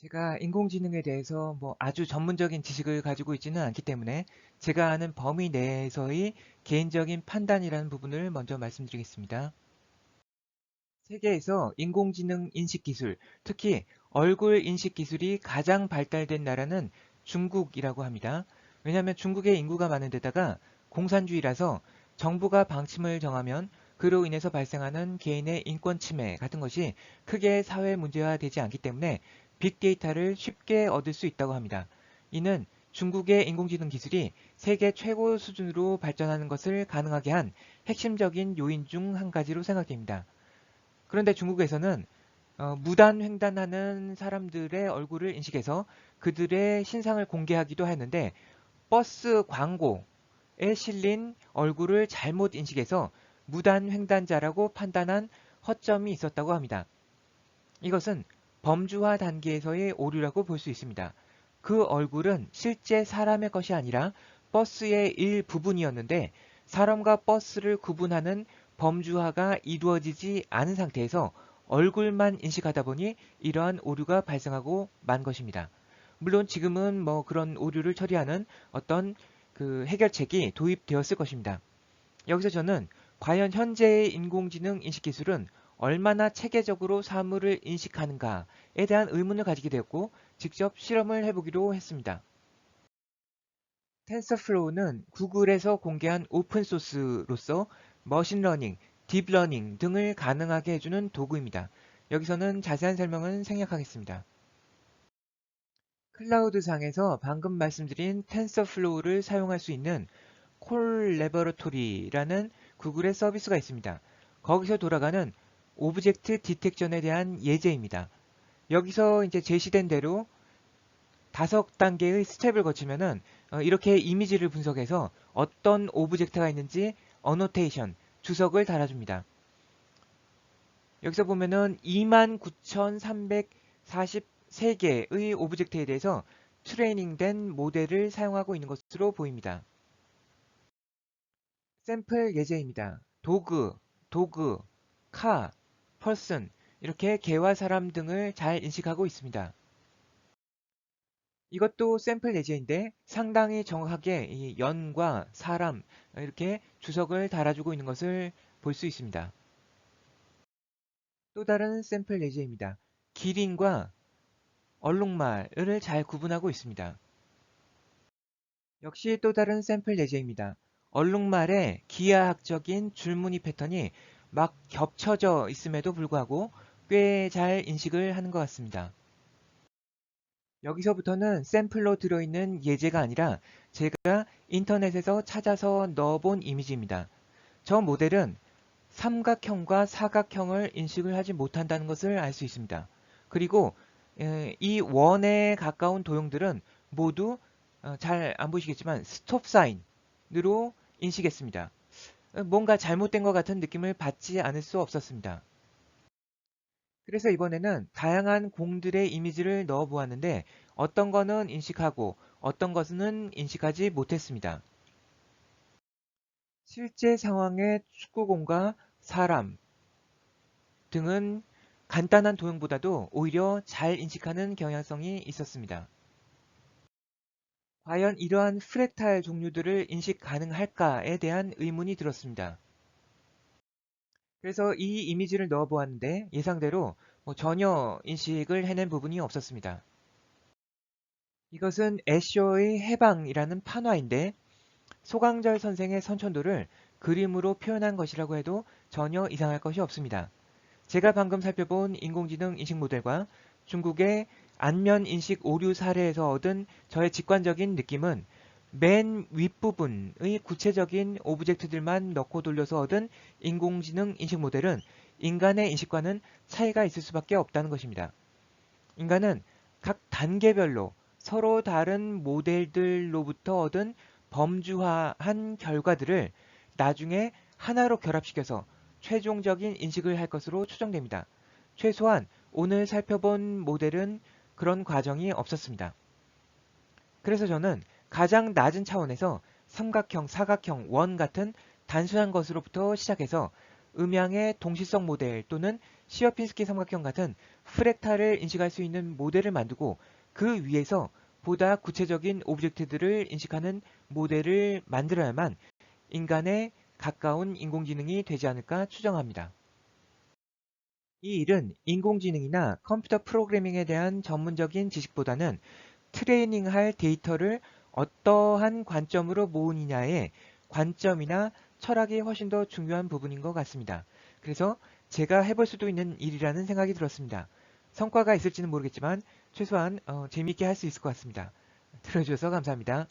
제가 인공지능에 대해서 뭐 아주 전문적인 지식을 가지고 있지는 않기 때문에 제가 아는 범위 내에서의 개인적인 판단이라는 부분을 먼저 말씀드리겠습니다. 세계에서 인공지능 인식 기술, 특히 얼굴 인식 기술이 가장 발달된 나라는 중국이라고 합니다. 왜냐하면 중국에 인구가 많은 데다가 공산주의라서 정부가 방침을 정하면 그로 인해서 발생하는 개인의 인권 침해 같은 것이 크게 사회 문제화 되지 않기 때문에 빅데이터를 쉽게 얻을 수 있다고 합니다. 이는 중국의 인공지능 기술이 세계 최고 수준으로 발전하는 것을 가능하게 한 핵심적인 요인 중 한 가지로 생각됩니다. 그런데 중국에서는 어, 무단 횡단하는 사람들의 얼굴을 인식해서 그들의 신상을 공개하기도 했는데 버스 광고에 실린 얼굴을 잘못 인식해서 무단 횡단자라고 판단한 허점이 있었다고 합니다. 이것은 범주화 단계에서의 오류라고 볼 수 있습니다. 그 얼굴은 실제 사람의 것이 아니라 버스의 일부분이었는데 사람과 버스를 구분하는 범주화가 이루어지지 않은 상태에서 얼굴만 인식하다 보니 이러한 오류가 발생하고 만 것입니다. 물론 지금은 뭐 그런 오류를 처리하는 어떤 그 해결책이 도입되었을 것입니다. 여기서 저는 과연 현재의 인공지능 인식 기술은 얼마나 체계적으로 사물을 인식하는가에 대한 의문을 가지게 되었고 직접 실험을 해보기로 했습니다. 텐서플로우는 구글에서 공개한 오픈소스로서 머신러닝, 딥러닝 등을 가능하게 해주는 도구입니다. 여기서는 자세한 설명은 생략하겠습니다. 클라우드상에서 방금 말씀드린 텐서플로우를 사용할 수 있는 콜 레버러토리라는 구글의 서비스가 있습니다. 거기서 돌아가는 오브젝트 디텍션에 대한 예제입니다. 여기서 이제 제시된 대로 다섯 단계의 스텝을 거치면은 어, 이렇게 이미지를 분석해서 어떤 오브젝트가 있는지 어노테이션, 주석을 달아줍니다. 여기서 보면은 29,343개의 오브젝트에 대해서 트레이닝된 모델을 사용하고 있는 것으로 보입니다. 샘플 예제입니다. 도그, 도그, 카, 펄슨 이렇게 개와 사람 등을 잘 인식하고 있습니다. 이것도 샘플 예제인데 상당히 정확하게 연과 사람 이렇게 주석을 달아주고 있는 것을 볼 수 있습니다. 또 다른 샘플 예제입니다. 기린과 얼룩말을 잘 구분하고 있습니다. 역시 또 다른 샘플 예제입니다. 얼룩말의 기하학적인 줄무늬 패턴이 막 겹쳐져 있음에도 불구하고 꽤 잘 인식을 하는 것 같습니다. 여기서부터는 샘플로 들어있는 예제가 아니라 제가 인터넷에서 찾아서 넣어본 이미지입니다. 저 모델은 삼각형과 사각형을 인식을 하지 못한다는 것을 알 수 있습니다. 그리고 이 원에 가까운 도형들은 모두 어, 잘안 보이시겠지만 스톱 사인으로 인식했습니다. 뭔가 잘못된 것 같은 느낌을 받지 않을 수 없었습니다. 그래서 이번에는 다양한 공들의 이미지를 넣어 보았는데 어떤 거는 인식하고 어떤 것은 인식하지 못했습니다. 실제 상황의 축구공과 사람 등은 간단한 도형보다도 오히려 잘 인식하는 경향성이 있었습니다. 과연 이러한 프랙탈 종류들을 인식 가능할까에 대한 의문이 들었습니다. 그래서 이 이미지를 넣어 보았는데 예상대로 뭐 전혀 인식을 해낸 부분이 없었습니다. 이것은 애쇼의 해방이라는 판화인데 소강절 선생의 선천도를 그림으로 표현한 것이라고 해도 전혀 이상할 것이 없습니다. 제가 방금 살펴본 인공지능 인식 모델과 중국의 안면 인식 오류 사례에서 얻은 저의 직관적인 느낌은 맨 윗부분의 구체적인 오브젝트들만 넣고 돌려서 얻은 인공지능 인식 모델은 인간의 인식과는 차이가 있을 수밖에 없다는 것입니다. 인간은 각 단계별로 서로 다른 모델들로부터 얻은 범주화한 결과들을 나중에 하나로 결합시켜서 최종적인 인식을 할 것으로 추정됩니다. 최소한 오늘 살펴본 모델은 그런 과정이 없었습니다. 그래서 저는 가장 낮은 차원에서 삼각형, 사각형, 원 같은 단순한 것으로부터 시작해서 음양의 동시성 모델 또는 시어핀스키 삼각형 같은 프랙탈을 인식할 수 있는 모델을 만들고 그 위에서 보다 구체적인 오브젝트들을 인식하는 모델을 만들어야만 인간에 가까운 인공지능이 되지 않을까 추정합니다. 이 일은 인공지능이나 컴퓨터 프로그래밍에 대한 전문적인 지식보다는 트레이닝할 데이터를 어떠한 관점으로 모으느냐의 관점이나 철학이 훨씬 더 중요한 부분인 것 같습니다. 그래서 제가 해볼 수도 있는 일이라는 생각이 들었습니다. 성과가 있을지는 모르겠지만 최소한 어, 재미있게 할 수 있을 것 같습니다. 들어주셔서 감사합니다.